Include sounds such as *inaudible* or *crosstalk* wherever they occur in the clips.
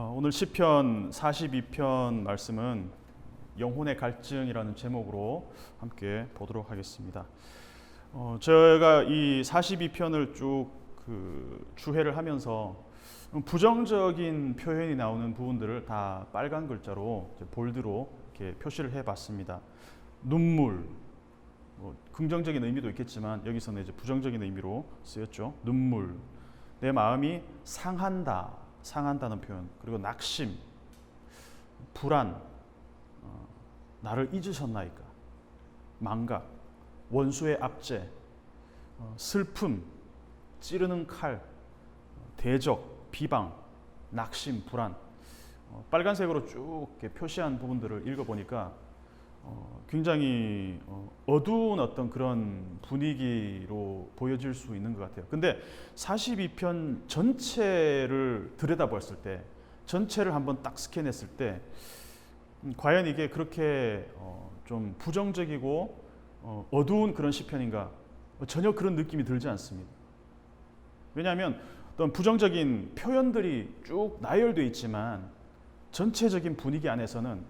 어, 오늘 시편 42편 말씀은 영혼의 갈증이라는 제목으로 함께 보도록 하겠습니다. 어, 제가 이 42편을 쭉 그 주해를 하면서 부정적인 표현이 나오는 부분들을 다 빨간 글자로 볼드로 이렇게 표시를 해봤습니다. 눈물, 뭐 긍정적인 의미도 있겠지만 여기서는 이제 부정적인 의미로 쓰였죠. 눈물, 내 마음이 상한다, 상한다는 표현, 그리고 낙심, 불안, 어, 나를 잊으셨나이까, 망각, 원수의 압제, 어, 슬픔, 찌르는 칼, 어, 대적, 비방, 낙심, 불안, 어, 빨간색으로 쭉 표시한 부분들을 읽어보니까 어, 굉장히 어, 어두운 어떤 그런 분위기로 보여질 수 있는 것 같아요. 근데 42편 전체를 들여다봤을 때, 전체를 한번 딱 스캔했을 때, 음, 과연 이게 그렇게 어, 좀 부정적이고 어, 어두운 그런 시편인가? 어, 전혀 그런 느낌이 들지 않습니다. 왜냐하면 어떤 부정적인 표현들이 쭉 나열되어 있지만 전체적인 분위기 안에서는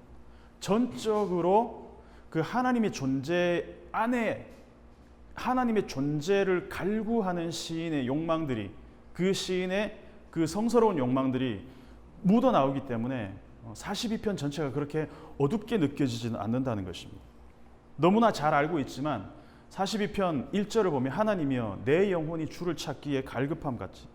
전적으로 그 하나님의 존재 안에 하나님의 존재를 갈구하는 시인의 욕망들이 그 시인의 그 성스러운 욕망들이 묻어 나오기 때문에 42편 전체가 그렇게 어둡게 느껴지지는 않는다는 것입니다. 너무나 잘 알고 있지만 42편 1절을 보면 하나님이여 내 영혼이 주를 찾기에 갈급함 같이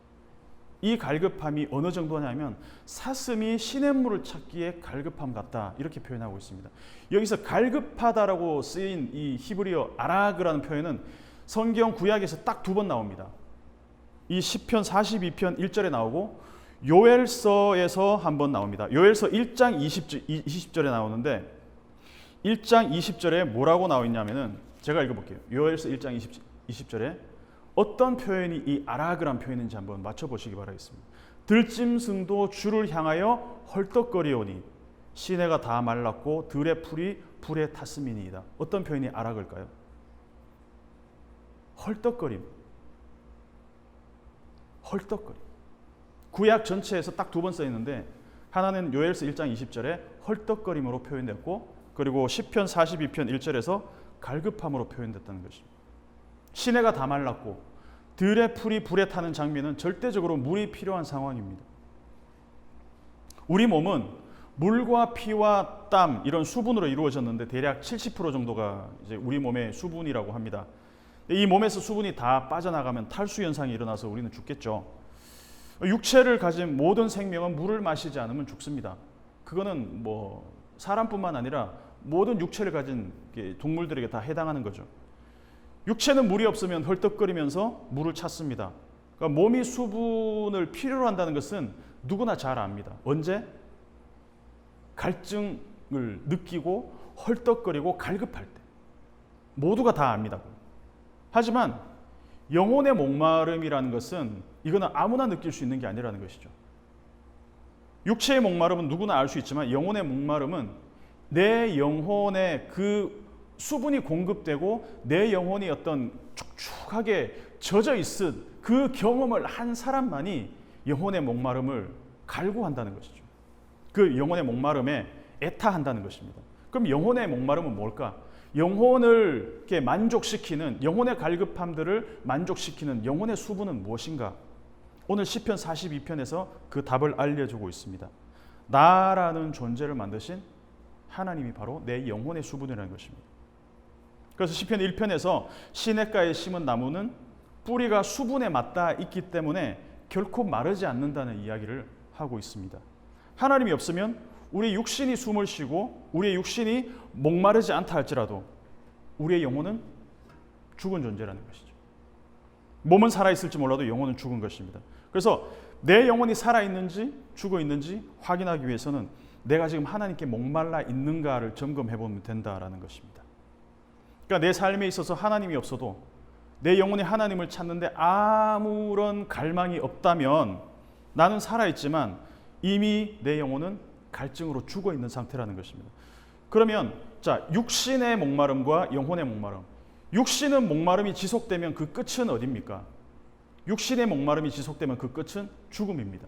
이 갈급함이 어느 정도냐면 사슴이 시냇물을 찾기에 갈급함 같다 이렇게 표현하고 있습니다. 여기서 갈급하다라고 쓰인 이 히브리어 아라그라는 표현은 성경 구약에서 딱 두 번 나옵니다. 이 시편 42편 1절에 나오고 요엘서에서 한 번 나옵니다. 요엘서 1장 20절, 20절에 나오는데 1장 20절에 뭐라고 나와 있냐면은 제가 읽어볼게요. 요엘서 1장 20, 20절에 어떤 표현이 이 아라그란 표현인지 한번 맞춰보시기 바라겠습니다. 들짐승도 주를 향하여 헐떡거리오니 시내가 다 말랐고 들의 풀이 불에 탔음이니이다. 어떤 표현이 아락일까요? 헐떡거림. 헐떡거림. 구약 전체에서 딱 두 번 써 있는데 하나는 요엘서 1장 20절에 헐떡거림으로 표현됐고 그리고 시편 42편 1절에서 갈급함으로 표현됐다는 것입니다. 시내가 다 말랐고 들의 풀이 불에 타는 장면은 절대적으로 물이 필요한 상황입니다. 우리 몸은 물과 피와 땀 이런 수분으로 이루어졌는데 대략 70% 정도가 이제 우리 몸의 수분이라고 합니다. 이 몸에서 수분이 다 빠져나가면 탈수 현상이 일어나서 우리는 죽겠죠. 육체를 가진 모든 생명은 물을 마시지 않으면 죽습니다. 그거는 뭐 사람뿐만 아니라 모든 육체를 가진 동물들에게 다 해당하는 거죠. 육체는 물이 없으면 헐떡거리면서 물을 찾습니다. 그러니까 몸이 수분을 필요로 한다는 것은 누구나 잘 압니다. 언제? 갈증을 느끼고 헐떡거리고 갈급할 때. 모두가 다 압니다. 하지만 영혼의 목마름이라는 것은 이거는 아무나 느낄 수 있는 게 아니라는 것이죠. 육체의 목마름은 누구나 알 수 있지만 영혼의 목마름은 내 영혼의 그 수분이 공급되고 내 영혼이 어떤 축축하게 젖어 있은 그 경험을 한 사람만이 영혼의 목마름을 갈구한다는 것이죠. 그 영혼의 목마름에 애타한다는 것입니다. 그럼 영혼의 목마름은 뭘까? 영혼을 이렇게 만족시키는 영혼의 갈급함들을 만족시키는 영혼의 수분은 무엇인가? 오늘 시편 42편에서 그 답을 알려주고 있습니다. 나라는 존재를 만드신 하나님이 바로 내 영혼의 수분이라는 것입니다. 그래서 시편 1편에서 시냇가에 심은 나무는 뿌리가 수분에 맞닿아 있기 때문에 결코 마르지 않는다는 이야기를 하고 있습니다. 하나님이 없으면 우리 육신이 숨을 쉬고 우리의 육신이 목마르지 않다 할지라도 우리의 영혼은 죽은 존재라는 것이죠. 몸은 살아 있을지 몰라도 영혼은 죽은 것입니다. 그래서 내 영혼이 살아 있는지 죽어 있는지 확인하기 위해서는 내가 지금 하나님께 목말라 있는가를 점검해 보면 된다라는 것입니다. 그러니까 내 삶에 있어서 하나님이 없어도 내 영혼이 하나님을 찾는데 아무런 갈망이 없다면 나는 살아 있지만 이미 내 영혼은 갈증으로 죽어 있는 상태라는 것입니다. 그러면 자, 육신의 목마름과 영혼의 목마름. 육신은 목마름이 지속되면 그 끝은 어디입니까? 육신의 목마름이 지속되면 그 끝은 죽음입니다.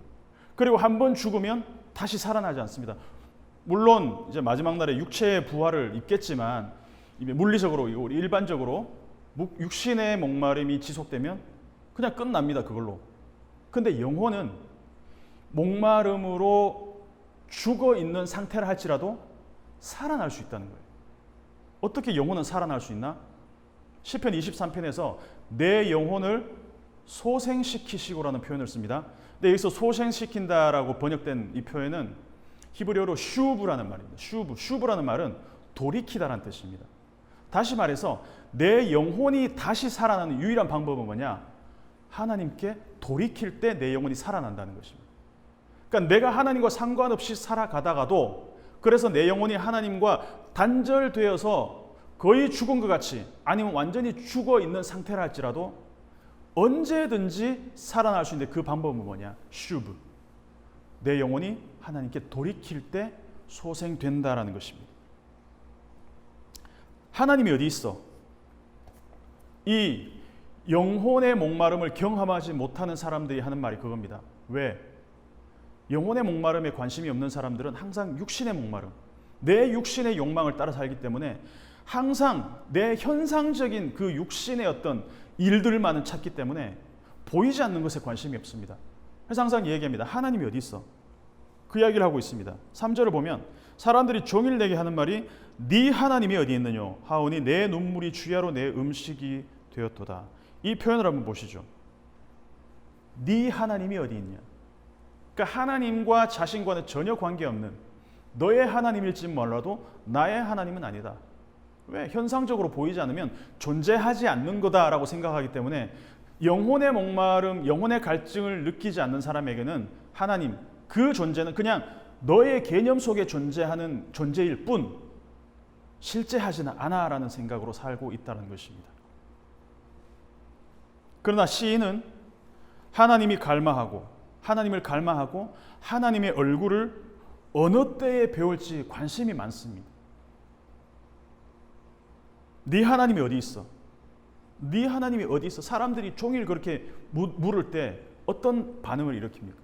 그리고 한 번 죽으면 다시 살아나지 않습니다. 물론 이제 마지막 날에 육체의 부활을 입겠지만 물리적으로 우리 일반적으로 묵- 육신의 목마름이 지속되면 그냥 끝납니다. 그걸로. 근데 영혼은 목마름으로 죽어 있는 상태라 할지라도 살아날 수 있다는 거예요. 어떻게 영혼은 살아날 수 있나? 시편 23편에서 내 영혼을 소생시키시고라는 표현을 씁니다. 근데 여기서 소생시킨다라고 번역된 이 표현은 히브리어로 슈브라는 말입니다. 슈브. 슈브라는 말은 돌이키다라는 뜻입니다. 다시 말해서 내 영혼이 다시 살아나는 유일한 방법은 뭐냐? 하나님께 돌이킬 때 내 영혼이 살아난다는 것입니다. 그러니까 내가 하나님과 상관없이 살아가다가도 그래서 내 영혼이 하나님과 단절되어서 거의 죽은 것 같이 아니면 완전히 죽어 있는 상태라 할지라도 언제든지 살아날 수 있는데 그 방법은 뭐냐? 슈브. 내 영혼이 하나님께 돌이킬 때 소생된다라는 것입니다. 하나님이 어디 있어? 이 영혼의 목마름을 경험하지 못하는 사람들이 하는 말이 그겁니다. 왜? 영혼의 목마름에 관심이 없는 사람들은 항상 육신의 목마름, 내 육신의 욕망을 따라 살기 때문에 항상 내 현상적인 그 육신의 어떤 일들만은 찾기 때문에 보이지 않는 것에 관심이 없습니다. 그래서 항상 얘기합니다. 하나님이 어디 있어? 그 이야기를 하고 있습니다. 3절을 보면 사람들이 종일 내게 하는 말이 네 하나님이 어디 있느냐 하오니 내 눈물이 주야로 내 음식이 되었도다. 이 표현을 한번 보시죠. 네 하나님이 어디 있냐? 그러니까 하나님과 자신과는 전혀 관계없는 너의 하나님일지 몰라도 나의 하나님은 아니다. 왜? 현상적으로 보이지 않으면 존재하지 않는 거다라고 생각하기 때문에 영혼의 목마름, 영혼의 갈증을 느끼지 않는 사람에게는 하나님 그 존재는 그냥 너의 개념 속에 존재하는 존재일 뿐 실제하지는 않아라는 생각으로 살고 있다는 것입니다. 그러나 시인은 하나님이 갈망하고 하나님을 갈망하고 하나님의 얼굴을 어느 때에 배울지 관심이 많습니다. 네 하나님이 어디 있어? 네 하나님이 어디 있어? 사람들이 종일 그렇게 물을 때 어떤 반응을 일으킵니까?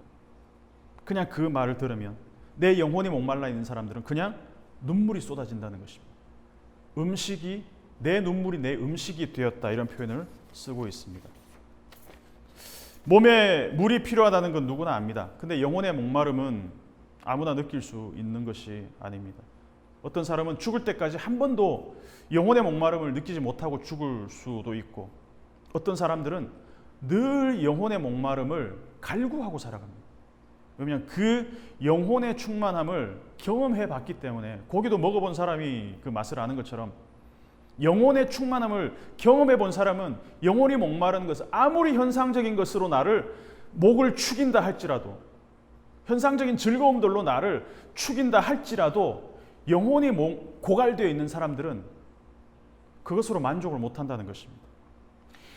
그냥 그 말을 들으면 내 영혼이 목말라 있는 사람들은 그냥 눈물이 쏟아진다는 것입니다. 음식이 내 눈물이 내 음식이 되었다 이런 표현을 쓰고 있습니다. 몸에 물이 필요하다는 건 누구나 압니다. 근데 영혼의 목마름은 아무나 느낄 수 있는 것이 아닙니다. 어떤 사람은 죽을 때까지 한 번도 영혼의 목마름을 느끼지 못하고 죽을 수도 있고 어떤 사람들은 늘 영혼의 목마름을 갈구하고 살아갑니다. 왜냐하면 그 영혼의 충만함을 경험해 봤기 때문에 고기도 먹어본 사람이 그 맛을 아는 것처럼 영혼의 충만함을 경험해 본 사람은 영혼이 목마른 것을 아무리 현상적인 것으로 나를 목을 축인다 할지라도 현상적인 즐거움들로 나를 축인다 할지라도 영혼이 고갈되어 있는 사람들은 그것으로 만족을 못 한다는 것입니다.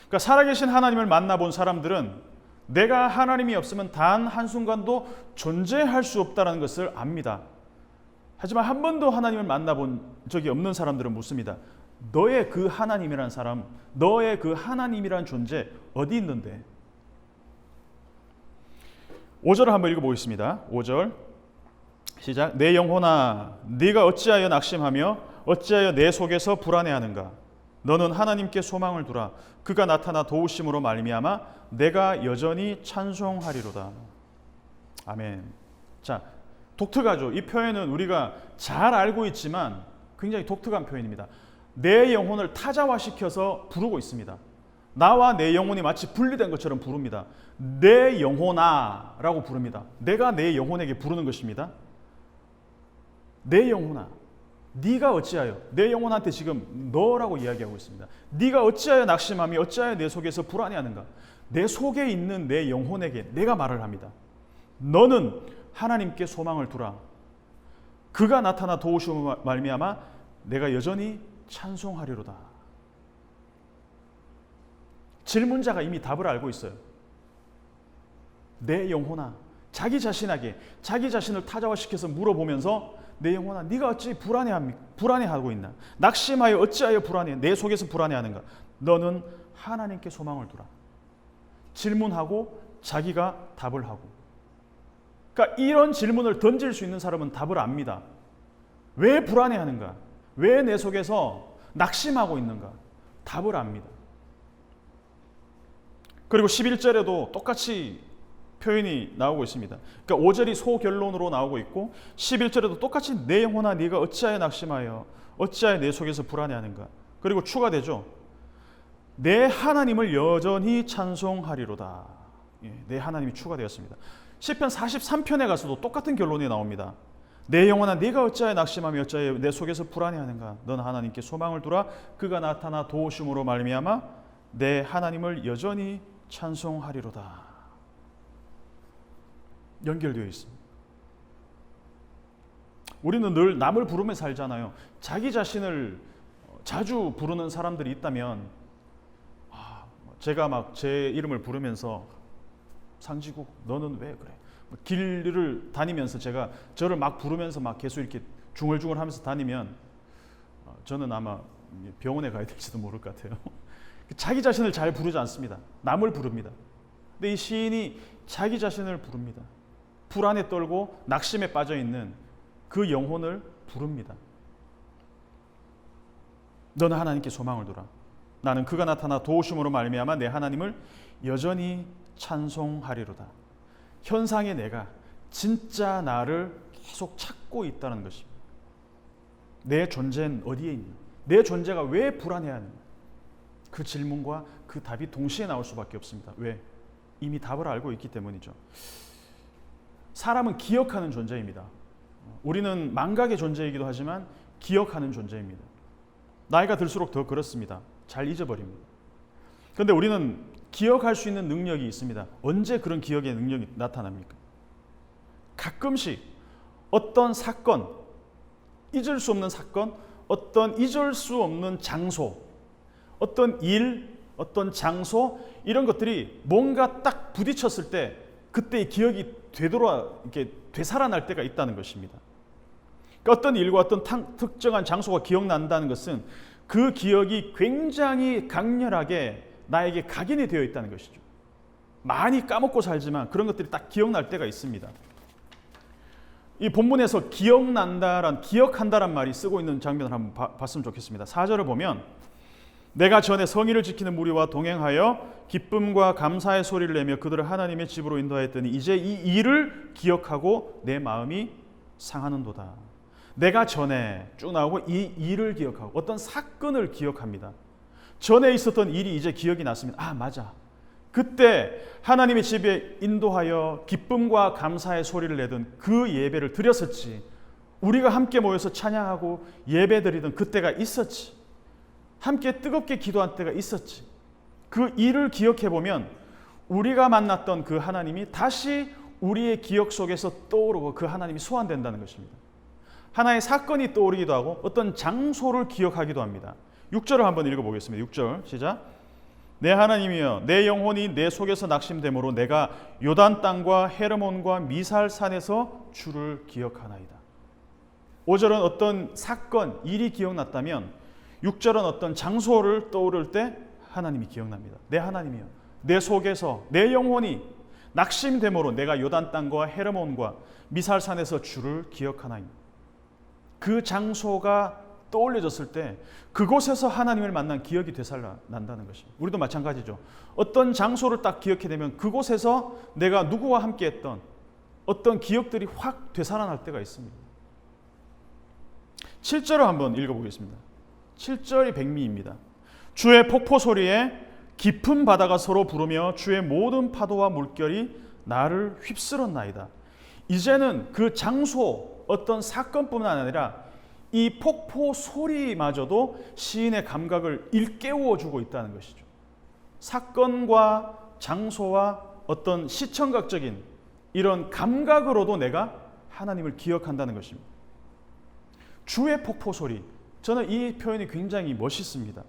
그러니까 살아계신 하나님을 만나본 사람들은 내가 하나님이 없으면 단 한순간도 존재할 수 없다는 것을 압니다. 하지만 한 번도 하나님을 만나본 적이 없는 사람들은 묻습니다. 너의 그 하나님이란 사람, 너의 그 하나님이란 존재 어디 있는데? 5절을 한번 읽어보겠습니다. 5절 시작. 내 영혼아, 네가 어찌하여 낙심하며 어찌하여 내 속에서 불안해하는가? 너는 하나님께 소망을 두라. 그가 나타나 도우심으로 말미암아 내가 여전히 찬송하리로다. 아멘. 자, 독특하죠. 이 표현은 우리가 잘 알고 있지만 굉장히 독특한 표현입니다. 내 영혼을 타자화시켜서 부르고 있습니다. 나와 내 영혼이 마치 분리된 것처럼 부릅니다. 내 영혼아라고 부릅니다. 내가 내 영혼에게 부르는 것입니다. 내 영혼아, 네가 어찌하여 내 영혼한테 지금 너라고 이야기하고 있습니다. 네가 어찌하여 낙심하며 어찌하여 내 속에서 불안해하는가? 내 속에 있는 내 영혼에게 내가 말을 합니다. 너는 하나님께 소망을 두라. 그가 나타나 도우시오 말미암아 내가 여전히 찬송하리로다. 질문자가 이미 답을 알고 있어요. 내 영혼아, 자기 자신에게 자기 자신을 타자화시켜서 물어보면서 내 영혼아, 네가 어찌 불안해합니까? 불안해하고 있나? 낙심하여 어찌하여 불안해? 내 속에서 불안해하는가? 너는 하나님께 소망을 두라. 질문하고 자기가 답을 하고 그러니까 이런 질문을 던질 수 있는 사람은 답을 압니다. 왜 불안해하는가? 왜 내 속에서 낙심하고 있는가? 답을 압니다. 그리고 11절에도 똑같이 표현이 나오고 있습니다. 그러니까 5절이 소결론으로 나오고 있고 11절에도 똑같이 내 영혼아 네가 어찌하여 낙심하여 어찌하여 내 속에서 불안해하는가? 그리고 추가되죠. 내 하나님을 여전히 찬송하리로다. 예, 내 하나님이 추가되었습니다. 시편 43편에 가서도 똑같은 결론이 나옵니다. 내 영혼아 네가 어찌하여 낙심하며 어찌하여 내 속에서 불안해하는가? 넌 하나님께 소망을 두라. 그가 나타나 도우심으로 말미암아 내 하나님을 여전히 찬송하리로다. 연결되어 있습니다. 우리는 늘 남을 부르며 살잖아요. 자기 자신을 자주 부르는 사람들이 있다면 아, 제가 막 제 이름을 부르면서 상지국 너는 왜 그래? 뭐 길을 다니면서 제가 저를 막 부르면서 막 계속 이렇게 중얼중얼 하면서 다니면 어, 저는 아마 병원에 가야 될지도 모를 것 같아요. *laughs* 자기 자신을 잘 부르지 않습니다. 남을 부릅니다. 근데 이 시인이 자기 자신을 부릅니다. 불안에 떨고 낙심에 빠져 있는 그 영혼을 부릅니다. 너는 하나님께 소망을 두라. 나는 그가 나타나 도우심으로 말미암아 내 하나님을 여전히 찬송하리로다. 현상의 내가 진짜 나를 계속 찾고 있다는 것입니다. 내 존재는 어디에 있니? 내 존재가 왜 불안해하는가? 그 질문과 그 답이 동시에 나올 수밖에 없습니다. 왜? 이미 답을 알고 있기 때문이죠. 사람은 기억하는 존재입니다. 우리는 망각의 존재이기도 하지만 기억하는 존재입니다. 나이가 들수록 더 그렇습니다. 잘 잊어버립니다. 그런데 우리는 기억할 수 있는 능력이 있습니다. 언제 그런 기억의 능력이 나타납니까? 가끔씩 어떤 사건, 잊을 수 없는 사건, 어떤 잊을 수 없는 장소, 어떤 일, 어떤 장소 이런 것들이 뭔가 딱 부딪혔을 때 그때의 기억이 되돌아 이렇게 되살아날 때가 있다는 것입니다. 그러니까 어떤 일과 어떤 특정한 장소가 기억난다는 것은 그 기억이 굉장히 강렬하게 나에게 각인이 되어 있다는 것이죠. 많이 까먹고 살지만 그런 것들이 딱 기억날 때가 있습니다. 이 본문에서 기억난다란 기억한다란 말이 쓰고 있는 장면을 한번 봐, 봤으면 좋겠습니다. 4절을 보면 내가 전에 성의를 지키는 무리와 동행하여 기쁨과 감사의 소리를 내며 그들을 하나님의 집으로 인도하였더니 이제 이 일을 기억하고 내 마음이 상하는도다. 내가 전에 쭉 나오고 이 일을 기억하고 어떤 사건을 기억합니다. 전에 있었던 일이 이제 기억이 났습니다. 아, 맞아. 그때 하나님의 집에 인도하여 기쁨과 감사의 소리를 내던 그 예배를 드렸었지. 우리가 함께 모여서 찬양하고 예배 드리던 그때가 있었지. 함께 뜨겁게 기도한 때가 있었지. 그 일을 기억해 보면 우리가 만났던 그 하나님이 다시 우리의 기억 속에서 떠오르고 그 하나님이 소환된다는 것입니다. 하나의 사건이 떠오르기도 하고 어떤 장소를 기억하기도 합니다. 6절을 한번 읽어보겠습니다. 6절 시작. 내 하나님이여 내 영혼이 내 속에서 낙심되므로 내가 요단 땅과 헤르몬과 미살 산에서 주를 기억하나이다. 5절은 어떤 사건, 일이 기억났다면 6절은 어떤 장소를 떠오를 때 하나님이 기억납니다. 내 하나님이여 내 속에서 내 영혼이 낙심됨으로 내가 요단 땅과 헤르몬과 미살 산에서 주를 기억하나이다. 그 장소가 떠올려졌을 때 그곳에서 하나님을 만난 기억이 되살아난다는 것입니다. 우리도 마찬가지죠. 어떤 장소를 딱 기억해 되면 그곳에서 내가 누구와 함께 했던 어떤 기억들이 확 되살아날 때가 있습니다. 7절을 한번 읽어보겠습니다. 7절이 백미입니다. 주의 폭포 소리에 깊은 바다가 서로 부르며 주의 모든 파도와 물결이 나를 휩쓸었나이다. 이제는 그 장소 어떤 사건뿐만 아니라 이 폭포 소리마저도 시인의 감각을 일깨워 주고 있다는 것이죠. 사건과 장소와 어떤 시청각적인 이런 감각으로도 내가 하나님을 기억한다는 것입니다. 주의 폭포 소리. 저는 이 표현이 굉장히 멋있습니다.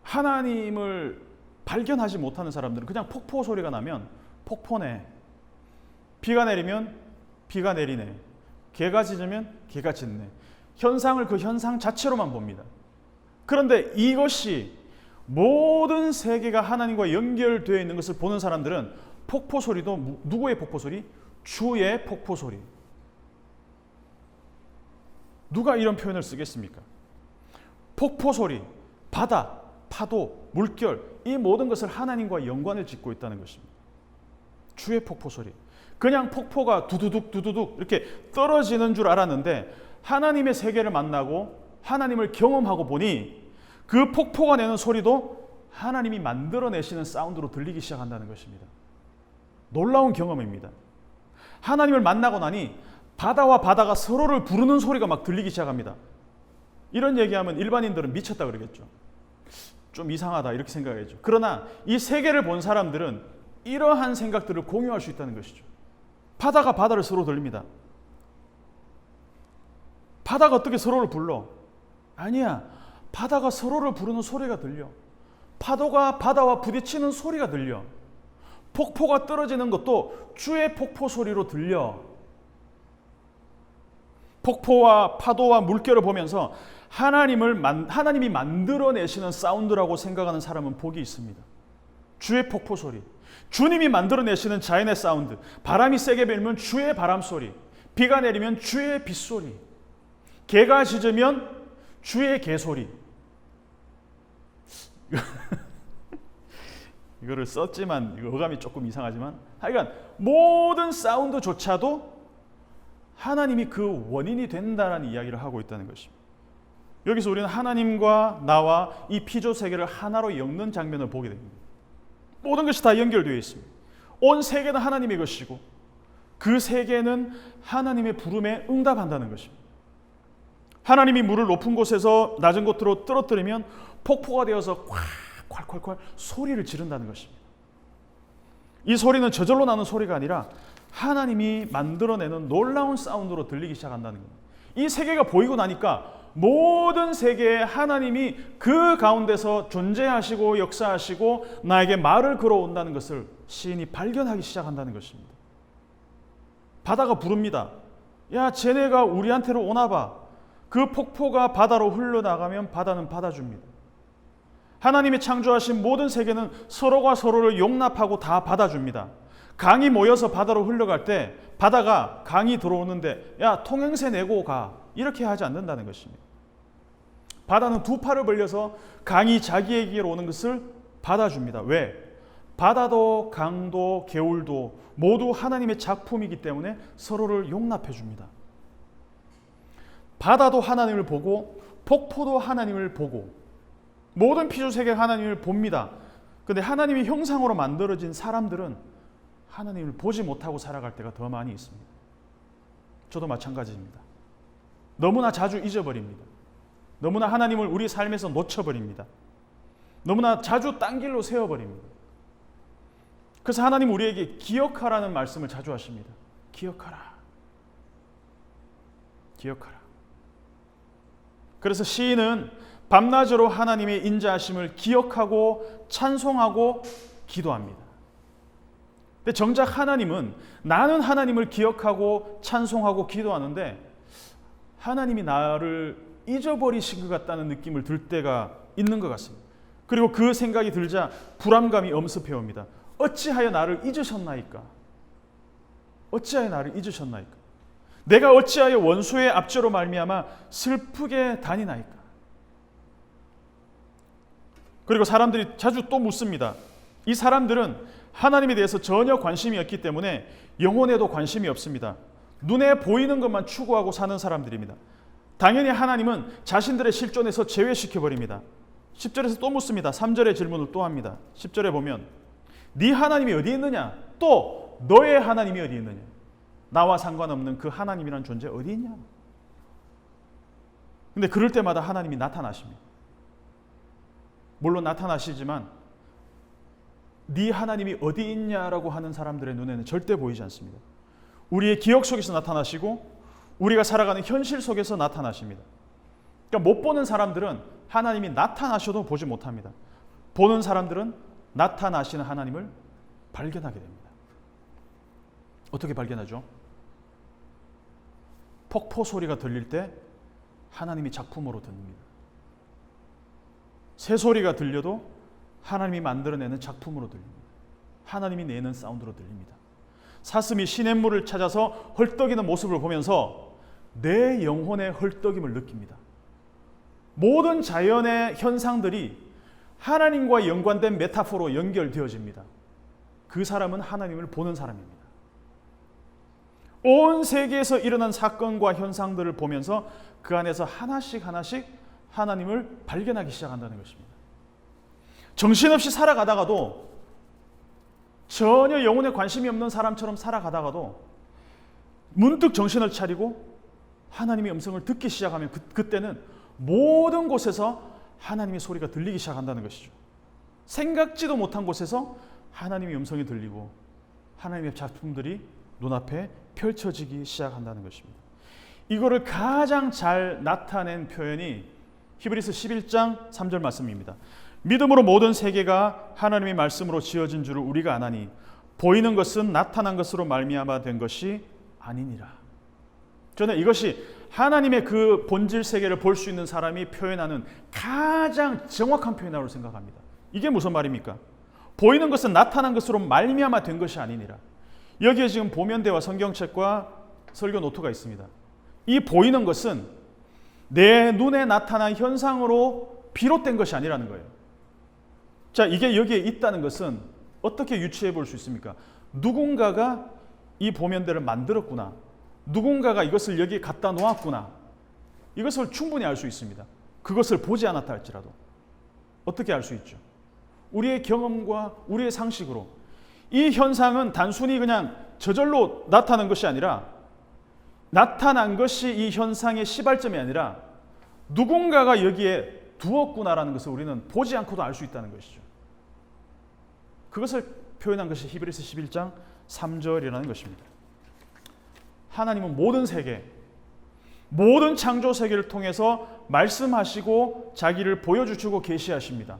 하나님을 발견하지 못하는 사람들은 그냥 폭포 소리가 나면 폭포네. 비가 내리면 비가 내리네. 개가 짖으면 개가 짖네. 현상을 그 현상 자체로만 봅니다. 그런데 이것이 모든 세계가 하나님과 연결되어 있는 것을 보는 사람들은 폭포 소리도 무- 누구의 폭포 소리? 주의 폭포 소리. 누가 이런 표현을 쓰겠습니까? 폭포 소리, 바다, 파도, 물결 이 모든 것을 하나님과 연관을 짓고 있다는 것입니다. 주의 폭포 소리. 그냥 폭포가 두두둑 두두둑 이렇게 떨어지는 줄 알았는데 하나님의 세계를 만나고 하나님을 경험하고 보니 그 폭포가 내는 소리도 하나님이 만들어내시는 사운드로 들리기 시작한다는 것입니다. 놀라운 경험입니다. 하나님을 만나고 나니 바다와 바다가 서로를 부르는 소리가 막 들리기 시작합니다. 이런 얘기하면 일반인들은 미쳤다 그러겠죠. 좀 이상하다 이렇게 생각하겠죠. 그러나 이 세계를 본 사람들은 이러한 생각들을 공유할 수 있다는 것이죠. 바다가 바다를 서로 들립니다. 바다가 어떻게 서로를 불러? 아니야. 바다가 서로를 부르는 소리가 들려. 파도가 바다와 부딪히는 소리가 들려. 폭포가 떨어지는 것도 주의 폭포 소리로 들려. 폭포와 파도와 물결을 보면서 하나님을 만, 하나님이 만들어내시는 사운드라고 생각하는 사람은 복이 있습니다. 주의 폭포 소리. 주님이 만들어내시는 자연의 사운드. 바람이 세게 불면 주의 바람 소리. 비가 내리면 주의 빗 소리. 개가 짖으면 주의 개 소리. *laughs* 이거를 썼지만 이거 어감이 조금 이상하지만 하여간 모든 사운드조차도 하나님이 그 원인이 된다라는 이야기를 하고 있다는 것입니다. 여기서 우리는 하나님과 나와 이 피조 세계를 하나로 엮는 장면을 보게 됩니다. 모든 것이 다 연결되어 있습니다. 온 세계는 하나님의 것이고 그 세계는 하나님의 부름에 응답한다는 것입니다. 하나님이 물을 높은 곳에서 낮은 곳으로 떨어뜨리면 폭포가 되어서 콸, 콸콸콸 소리를 지른다는 것입니다. 이 소리는 저절로 나는 소리가 아니라 하나님이 만들어내는 놀라운 사운드로 들리기 시작한다는 겁니다. 이 세계가 보이고 나니까 모든 세계에 하나님이 그 가운데서 존재하시고 역사하시고 나에게 말을 걸어온다는 것을 시인이 발견하기 시작한다는 것입니다. 바다가 부릅니다. 야, 쟤네가 우리한테로 오나 봐. 그 폭포가 바다로 흘러나가면 바다는 받아줍니다. 하나님이 창조하신 모든 세계는 서로가 서로를 용납하고 다 받아줍니다. 강이 모여서 바다로 흘러갈 때 바다가 강이 들어오는데 야 통행세 내고 가 이렇게 하지 않는다는 것입니다. 바다는 두 팔을 벌려서 강이 자기에게로 오는 것을 받아줍니다. 왜? 바다도 강도 개울도 모두 하나님의 작품이기 때문에 서로를 용납해 줍니다. 바다도 하나님을 보고 폭포도 하나님을 보고 모든 피조 세계 하나님을 봅니다. 근데 하나님의 형상으로 만들어진 사람들은 하나님을 보지 못하고 살아갈 때가 더 많이 있습니다. 저도 마찬가지입니다. 너무나 자주 잊어버립니다. 너무나 하나님을 우리 삶에서 놓쳐버립니다. 너무나 자주 딴 길로 세워버립니다. 그래서 하나님 우리에게 기억하라는 말씀을 자주 하십니다. 기억하라. 기억하라. 그래서 시인은 밤낮으로 하나님의 인자하심을 기억하고 찬송하고 기도합니다. 근데 정작 하나님은 나는 하나님을 기억하고 찬송하고 기도하는데 하나님이 나를 잊어버리신 것 같다는 느낌을 들 때가 있는 것 같습니다. 그리고 그 생각이 들자 불안감이 엄습해 옵니다. 어찌하여 나를 잊으셨나이까? 어찌하여 나를 잊으셨나이까? 내가 어찌하여 원수의 압제로 말미암아 슬프게 다니나이까? 그리고 사람들이 자주 또 묻습니다. 이 사람들은 하나님에 대해서 전혀 관심이 없기 때문에 영혼에도 관심이 없습니다. 눈에 보이는 것만 추구하고 사는 사람들입니다. 당연히 하나님은 자신들의 실존에서 제외시켜 버립니다. 10절에서 또 묻습니다. 3절의 질문을 또 합니다. 10절에 보면 네 하나님이 어디 있느냐? 또 너의 하나님이 어디 있느냐? 나와 상관없는 그 하나님이란 존재 어디 있냐? 근데 그럴 때마다 하나님이 나타나십니다. 물론 나타나시지만 네 하나님이 어디 있냐라고 하는 사람들의 눈에는 절대 보이지 않습니다. 우리의 기억 속에서 나타나시고 우리가 살아가는 현실 속에서 나타나십니다. 그러니까 못 보는 사람들은 하나님이 나타나셔도 보지 못합니다. 보는 사람들은 나타나시는 하나님을 발견하게 됩니다. 어떻게 발견하죠? 폭포 소리가 들릴 때 하나님이 작품으로 듣습니다. 새 소리가 들려도 하나님이 만들어내는 작품으로 들립니다. 하나님이 내는 사운드로 들립니다. 사슴이 시냇물을 찾아서 헐떡이는 모습을 보면서 내 영혼의 헐떡임을 느낍니다. 모든 자연의 현상들이 하나님과 연관된 메타포로 연결되어집니다. 그 사람은 하나님을 보는 사람입니다. 온 세계에서 일어난 사건과 현상들을 보면서 그 안에서 하나씩 하나씩 하나님을 발견하기 시작한다는 것입니다. 정신없이 살아가다가도 전혀 영혼에 관심이 없는 사람처럼 살아가다가도 문득 정신을 차리고 하나님의 음성을 듣기 시작하면 그, 그때는 모든 곳에서 하나님의 소리가 들리기 시작한다는 것이죠. 생각지도 못한 곳에서 하나님의 음성이 들리고 하나님의 작품들이 눈앞에 펼쳐지기 시작한다는 것입니다. 이거를 가장 잘 나타낸 표현이 히브리서 11장 3절 말씀입니다. 믿음으로 모든 세계가 하나님의 말씀으로 지어진 줄을 우리가 아나니 보이는 것은 나타난 것으로 말미암아 된 것이 아니니라. 저는 이것이 하나님의 그 본질 세계를 볼 수 있는 사람이 표현하는 가장 정확한 표현이라고 생각합니다. 이게 무슨 말입니까? 보이는 것은 나타난 것으로 말미암아 된 것이 아니니라. 여기에 지금 보면대와 성경책과 설교 노트가 있습니다. 이 보이는 것은 내 눈에 나타난 현상으로 비롯된 것이 아니라는 거예요. 자, 이게 여기에 있다는 것은 어떻게 유추해 볼 수 있습니까? 누군가가 이 보면대를 만들었구나. 누군가가 이것을 여기에 갖다 놓았구나. 이것을 충분히 알 수 있습니다. 그것을 보지 않았다 할지라도. 어떻게 알 수 있죠? 우리의 경험과 우리의 상식으로 이 현상은 단순히 그냥 저절로 나타난 것이 아니라 나타난 것이 이 현상의 시발점이 아니라 누군가가 여기에 두었구나라는 것을 우리는 보지 않고도 알 수 있다는 것이죠. 그것을 표현한 것이 히브리서 11장 3절이라는 것입니다. 하나님은 모든 세계, 모든 창조 세계를 통해서 말씀하시고 자기를 보여주시고 계시하십니다.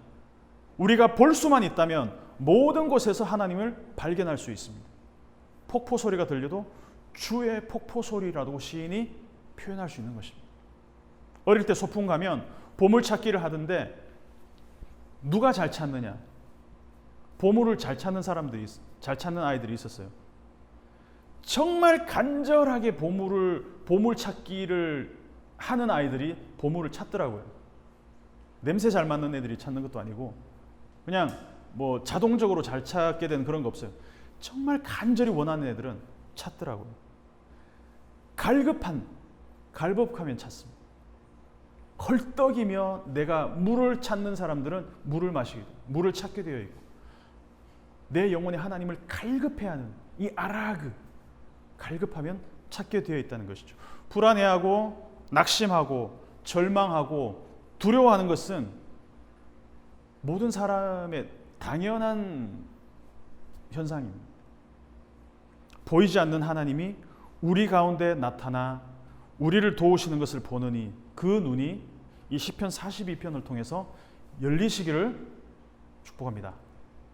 우리가 볼 수만 있다면 모든 곳에서 하나님을 발견할 수 있습니다. 폭포 소리가 들려도 주의 폭포 소리라고 시인이 표현할 수 있는 것입니다. 어릴 때 소풍 가면 보물 찾기를 하던데 누가 잘 찾느냐? 보물을 잘 찾는 사람들이 잘 찾는 아이들이 있었어요. 정말 간절하게 보물을 보물 찾기를 하는 아이들이 보물을 찾더라고요. 냄새 잘 맡는 애들이 찾는 것도 아니고 그냥 뭐 자동적으로 잘 찾게 되는 그런 거 없어요. 정말 간절히 원하는 애들은 찾더라고요. 갈급한 갈급하면 찾습니다. 헐떡이며 내가 물을 찾는 사람들은 물을 마시게 돼요. 물을 찾게 되어 있고 내 영혼이 하나님을 갈급해하는 이 아라그 갈급하면 찾게 되어 있다는 것이죠. 불안해하고 낙심하고 절망하고 두려워하는 것은 모든 사람의 당연한 현상입니다. 보이지 않는 하나님이 우리 가운데 나타나 우리를 도우시는 것을 보느니 그 눈이 이 시편 42편을 통해서 열리시기를 축복합니다.